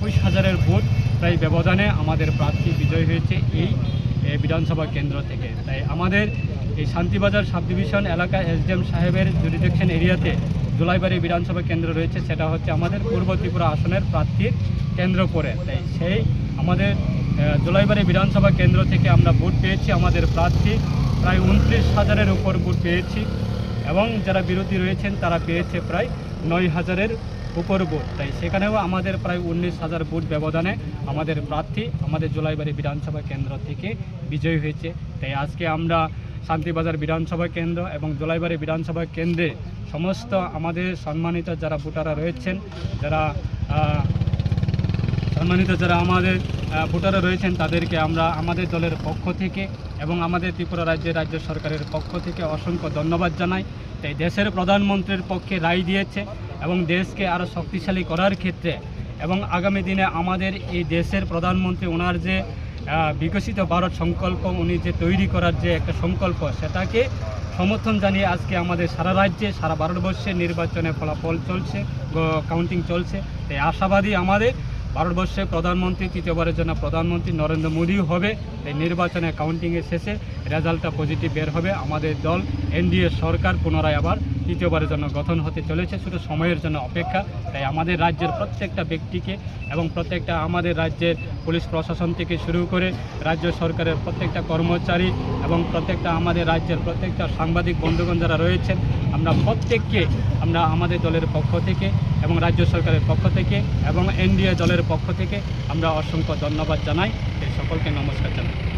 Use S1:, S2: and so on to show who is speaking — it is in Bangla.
S1: একুশ হাজারের ভোট প্রায় ব্যবধানে আমাদের প্রার্থী বিজয় হয়েছে এই বিধানসভা কেন্দ্র থেকে। তাই আমাদের এই শান্তিবাজার সাব ডিভিশন এলাকা এসডিএম সাহেবের জুরিডিকশন এরিয়াতে জুলাইবাড়ি বিধানসভা কেন্দ্র রয়েছে, সেটা হচ্ছে আমাদের পূর্ব ত্রিপুরা আসনের প্রার্থীর কেন্দ্র করে তাই সেই আমাদের জুলাইবাড়ি বিধানসভা কেন্দ্র থেকে আমরা ভোট পেয়েছি, আমাদের প্রার্থী প্রায় উনত্রিশ হাজারের উপর ভোট পেয়েছি এবং যারা বিরোধী রয়েছেন তারা পেয়েছে প্রায় নয় হাজারের উপর ভোট তাই সেখানেও আমাদের প্রায় উনিশ হাজার ভোট ব্যবধানে আমাদের প্রার্থী আমাদের জুলাইবাড়ি বিধানসভা কেন্দ্র থেকে বিজয়ী হয়েছে। তাই আজকে আমরা শান্তিবাজার বিধানসভা কেন্দ্র এবং জুলাইবাড়ি বিধানসভা কেন্দ্রে সমস্ত আমাদের সম্মানিত যারা ভোটাররা রয়েছেন, যারা সম্মানিত যারা আমাদের ভোটাররা রয়েছেন, তাদেরকে আমরা আমাদের দলের পক্ষ থেকে এবং আমাদের ত্রিপুরা রাজ্যের রাজ্য সরকারের পক্ষ থেকে অসংখ্য ধন্যবাদ জানাই। তাই দেশের প্রধানমন্ত্রীর পক্ষে রায় দিয়েছে। এবং দেশকে আরও শক্তিশালী করার ক্ষেত্রে এবং আগামী দিনে আমাদের এই দেশের প্রধানমন্ত্রী, ওনার যে বিকশিত ভারত সংকল্প, উনি যে তৈরি করার যে একটা সংকল্প, সেটাকে সমর্থন জানিয়ে আজকে আমাদের সারা রাজ্যে, সারা ভারতবর্ষে নির্বাচনে ফলাফল চলছে কাউন্টিং চলছে। তাই আশাবাদী আমাদের ভারতবর্ষে প্রধানমন্ত্রী, তৃতীয়বারের জন্য প্রধানমন্ত্রী নরেন্দ্র মোদীও হবে। এই নির্বাচনে কাউন্টিংয়ের শেষে রেজাল্টটা পজিটিভ বের হবে। আমাদের দল, এনডিএ সরকার পুনরায় আবার তৃতীয়বারের জন্য গঠন হতে চলেছে, শুধু সময়ের জন্য অপেক্ষা। তাই আমাদের রাজ্যের প্রত্যেকটা ব্যক্তিকে এবং প্রত্যেকটা আমাদের রাজ্যের পুলিশ প্রশাসন থেকে শুরু করে রাজ্য সরকারের প্রত্যেকটা কর্মচারী এবং প্রত্যেকটা আমাদের রাজ্যের প্রত্যেকটা সাংবাদিক বন্ধুগণ যারা রয়েছেন, আমরা প্রত্যেককে, আমরা আমাদের দলের পক্ষ থেকে এবং রাজ্য সরকারের পক্ষ থেকে এবং এনডিএ দলের পক্ষ থেকে আমরা অসংখ্য ধন্যবাদ জানাই। এই সকলকে নমস্কার জানাই।